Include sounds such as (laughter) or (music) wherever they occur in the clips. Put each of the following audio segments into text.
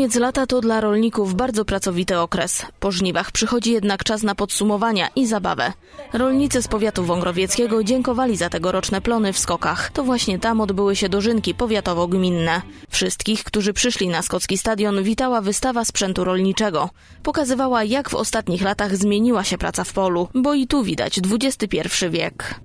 Koniec lata to dla rolników bardzo pracowity okres. Po żniwach przychodzi jednak czas na podsumowania i zabawę. Rolnicy z powiatu wągrowieckiego dziękowali za tegoroczne plony w skokach. To właśnie tam odbyły się dożynki powiatowo-gminne. Wszystkich, którzy przyszli na skocki stadion, witała wystawa sprzętu rolniczego. Pokazywała, jak w ostatnich latach zmieniła się praca w polu, bo i tu widać XXI wiek.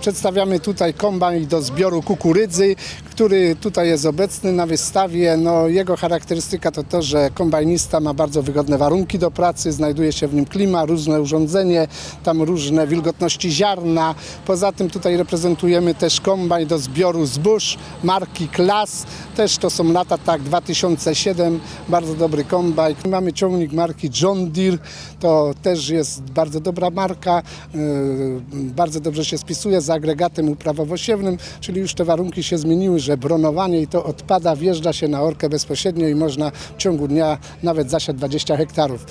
Przedstawiamy tutaj kombajn do zbioru kukurydzy, który tutaj jest obecny na wystawie. No, jego charakterystyka to to, że kombajnista ma bardzo wygodne warunki do pracy, znajduje się w nim klima, różne urządzenie, tam różne wilgotności ziarna. Poza tym tutaj reprezentujemy też kombajn do zbioru zbóż marki Klas. Też to są lata tak 2007, bardzo dobry kombajn. Mamy ciągnik marki John Deere, to też jest bardzo dobra marka, yy, bardzo dobrze się spisuje z agregatem uprawowo-siewnym, czyli już te warunki się zmieniły, że bronowanie i to odpada, wjeżdża się na orkę bezpośrednio i można w ciągu dnia nawet zasiać 20 hektarów.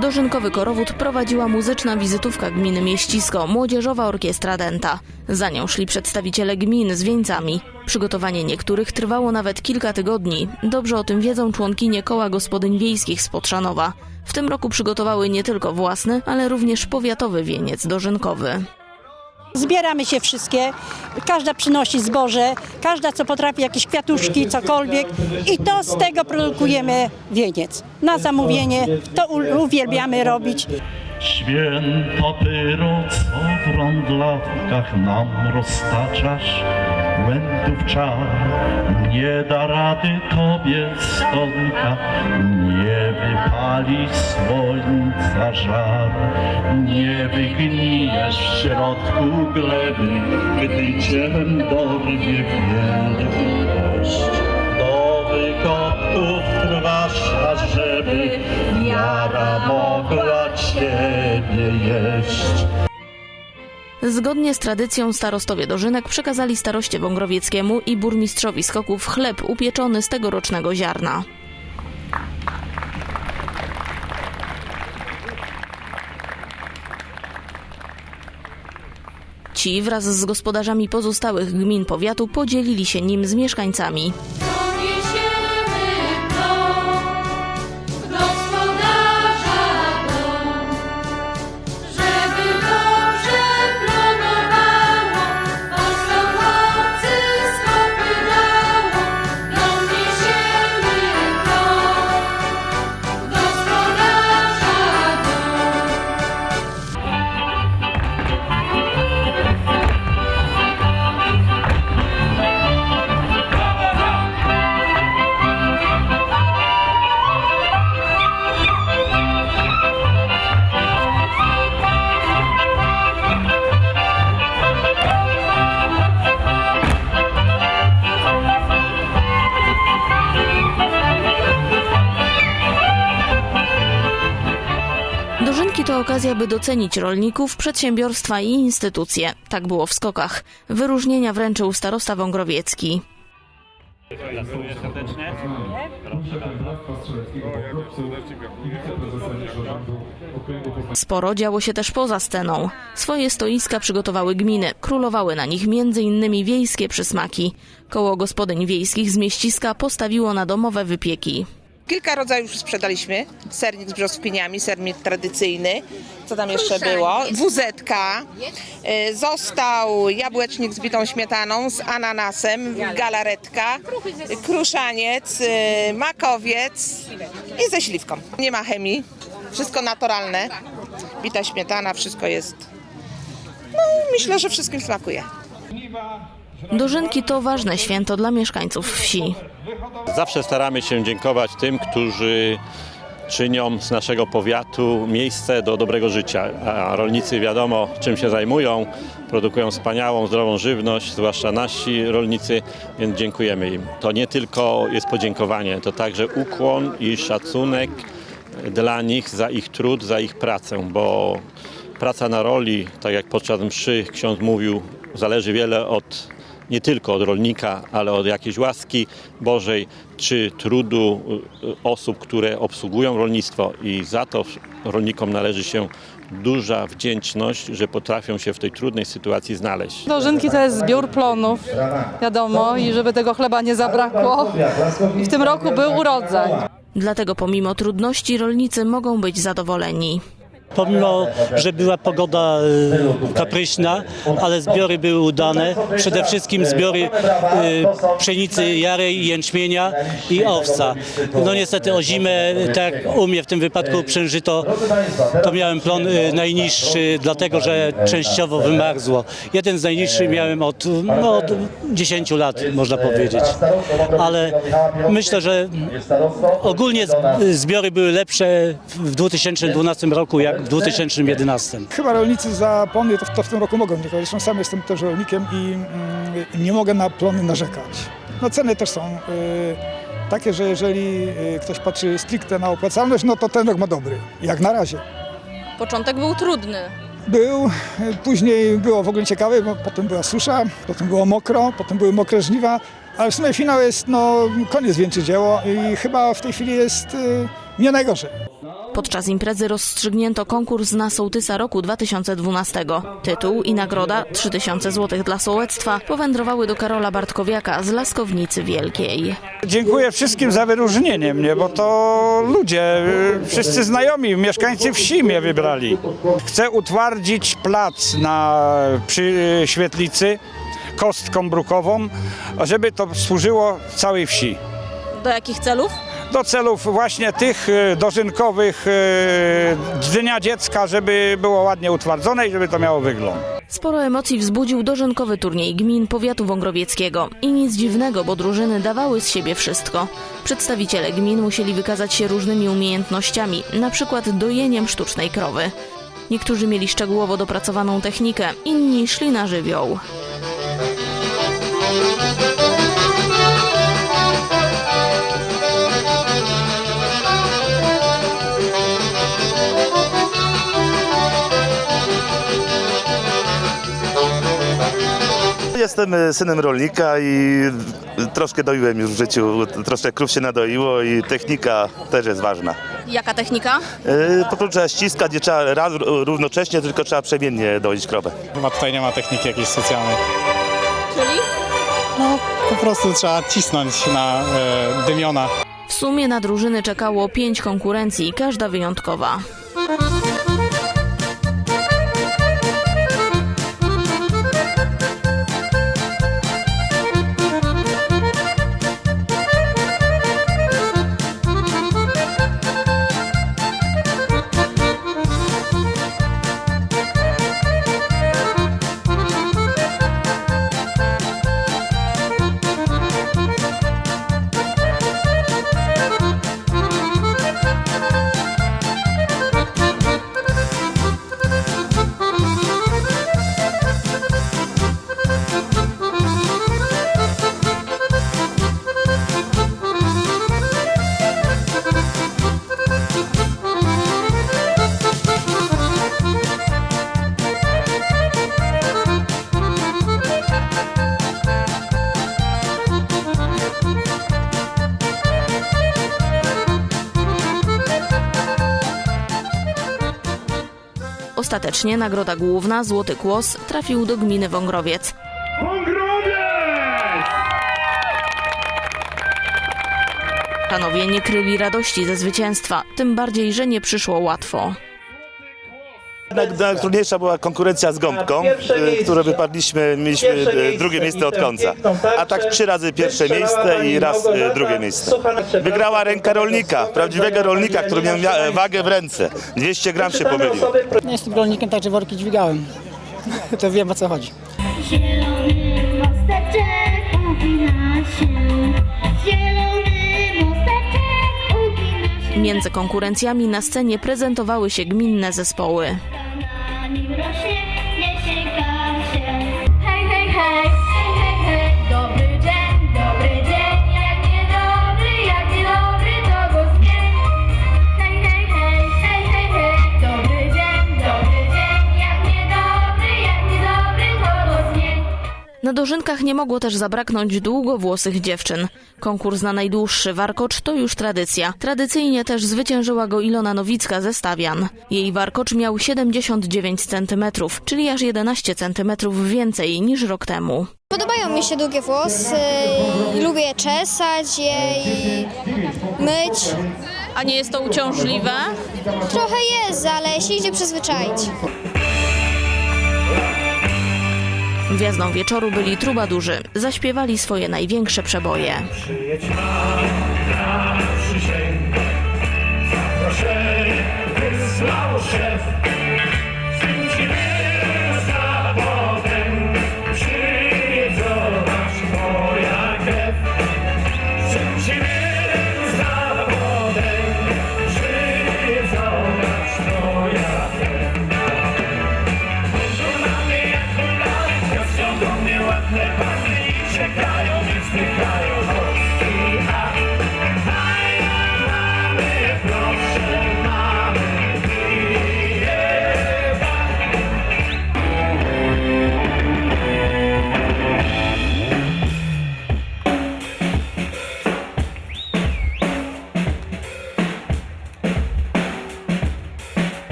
Dożynkowy korowód prowadziła muzyczna wizytówka gminy Mieścisko, Młodzieżowa Orkiestra Denta. Za nią szli przedstawiciele gmin z wieńcami. Przygotowanie niektórych trwało nawet kilka tygodni. Dobrze o tym wiedzą członkinie koła gospodyń wiejskich z Potrzanowa. W tym roku przygotowały nie tylko własny, ale również powiatowy wieniec dożynkowy. Zbieramy się wszystkie, każda przynosi zboże, każda co potrafi, jakieś kwiatuszki, cokolwiek i to z tego produkujemy wieniec. Na zamówienie, to uwielbiamy robić. Święta pyro, co w rondlatkach nam roztaczasz, błędów czar nie da rady tobie stonka, nie wypali słońca żar, nie wygnijesz w środku gleby, gdy cię dorwie wielkość. Do wykopków trwasz, ażeby wiara mogła ciebie. Zgodnie z tradycją starostowie dożynek przekazali staroście wągrowieckiemu i burmistrzowi skoków chleb upieczony z tegorocznego ziarna. Ci wraz z gospodarzami pozostałych gmin powiatu podzielili się nim z mieszkańcami. To okazja, by docenić rolników, przedsiębiorstwa i instytucje. Tak było w skokach. Wyróżnienia wręczył starosta wągrowiecki. Sporo działo się też poza sceną. Swoje stoiska przygotowały gminy. Królowały na nich m.in. wiejskie przysmaki. Koło gospodyń wiejskich z mieściska postawiło na domowe wypieki. Kilka rodzajów już sprzedaliśmy. Sernik z brzoskwiniami, sernik tradycyjny. Co tam jeszcze było? Wuzetka. Y, Został jabłecznik z bitą śmietaną, z ananasem, galaretka, kruszaniec, y, makowiec i ze śliwką. Nie ma chemii. Wszystko naturalne. Bita śmietana, wszystko jest. No, myślę, że wszystkim smakuje. Dożynki to ważne święto dla mieszkańców wsi. Zawsze staramy się dziękować tym, którzy czynią z naszego powiatu miejsce do dobrego życia. A rolnicy wiadomo, czym się zajmują, produkują wspaniałą, zdrową żywność, zwłaszcza nasi rolnicy, więc dziękujemy im. To nie tylko jest podziękowanie, to także ukłon i szacunek dla nich za ich trud, za ich pracę, bo praca na roli, tak jak podczas mszy ksiądz mówił, zależy wiele od nie tylko od rolnika, ale od jakiejś łaski Bożej czy trudu y, osób, które obsługują rolnictwo i za to rolnikom należy się duża wdzięczność, że potrafią się w tej trudnej sytuacji znaleźć. Dożynki to jest zbiór plonów, wiadomo, i żeby tego chleba nie zabrakło. I w tym roku był urodzaj. Dlatego pomimo trudności rolnicy mogą być zadowoleni. Pomimo, że była pogoda e, kapryśna, ale zbiory były udane. Przede wszystkim zbiory e, pszenicy jarej, jęczmienia i owsa. No niestety o zimę, tak jak u mnie w tym wypadku przężyto, to miałem plon e, najniższy, dlatego że częściowo wymarzło. Jeden z najniższych miałem od, no, od 10 lat, można powiedzieć. Ale myślę, że ogólnie zbiory były lepsze w 2012 roku jak w 2011. Chyba rolnicy za plony to, to w tym roku mogą dziękować. Zresztą sam jestem też rolnikiem i mm, nie mogę na plony narzekać. No ceny też są y, takie, że jeżeli y, ktoś patrzy stricte na opłacalność, no to ten rok ma dobry. Jak na razie. Początek był trudny. Był, później było w ogóle ciekawe, bo potem była susza, potem było mokro, potem były mokre żniwa, ale w sumie finał jest, no koniec wieńczy dzieło i chyba w tej chwili jest y, nie najgorzej. Podczas imprezy rozstrzygnięto konkurs na sołtysa roku 2012. Tytuł i nagroda 3000 zł dla sołectwa powędrowały do Karola Bartkowiaka z Laskownicy Wielkiej. Dziękuję wszystkim za wyróżnienie mnie, bo to ludzie, y, wszyscy znajomi, mieszkańcy wsi mnie wybrali. Chcę utwardzić plac na, przy świetlicy kostką brukową, żeby to służyło całej wsi. Do jakich celów? Do celów właśnie tych y, dożynkowych y, Dnia Dziecka, żeby było ładnie utwardzone i żeby to miało wygląd. Sporo emocji wzbudził dożynkowy turniej gmin powiatu wągrowieckiego. I nic dziwnego, bo drużyny dawały z siebie wszystko. Przedstawiciele gmin musieli wykazać się różnymi umiejętnościami, na przykład dojeniem sztucznej krowy. Niektórzy mieli szczegółowo dopracowaną technikę, inni szli na żywioł. Jestem e, synem rolnika i troszkę doiłem już w życiu, troszkę krów się nadoiło i technika też jest ważna. Jaka technika? E, Po prostu trzeba ściskać, nie trzeba raz równocześnie, tylko trzeba przemiennie doić krowę. Chyba tutaj nie ma techniki jakiejś specjalnej. Czyli? No, po prostu trzeba cisnąć na dymiona. W sumie na drużyny czekało pięć konkurencji, każda wyjątkowa. Ostatecznie nagroda główna, Złoty Kłos, trafił do gminy Wągrowiec. Panowie nie kryli radości ze zwycięstwa, tym bardziej, że nie przyszło łatwo. Naj- Najtrudniejsza była konkurencja z gąbką, e, które wypadliśmy, mieliśmy e, drugie miejsce od końca. A tak trzy razy pierwsze miejsce i raz e, drugie miejsce. Wygrała ręka rolnika, prawdziwego rolnika, który miał mia- wagę w ręce. 200 gram się pomylił. Nie jestem rolnikiem, także worki dźwigałem. (laughs) To wiem o co chodzi. Zielony mosteczek ugina się, zielony mosteczek ugina się. Między konkurencjami na scenie prezentowały się gminne zespoły. Na dożynkach nie mogło też zabraknąć długowłosych dziewczyn. Konkurs na najdłuższy warkocz to już tradycja. Tradycyjnie też zwyciężyła go Ilona Nowicka ze Stawian. Jej warkocz miał 79 cm, czyli aż 11 cm więcej niż rok temu. Podobają mi się długie włosy, lubię je czesać je i myć. A nie jest to uciążliwe? Trochę jest, ale się idzie przyzwyczaić. Gwiazdą wieczoru byli trubadurzy. Zaśpiewali swoje największe przeboje. Zaproszenie wysłał szef.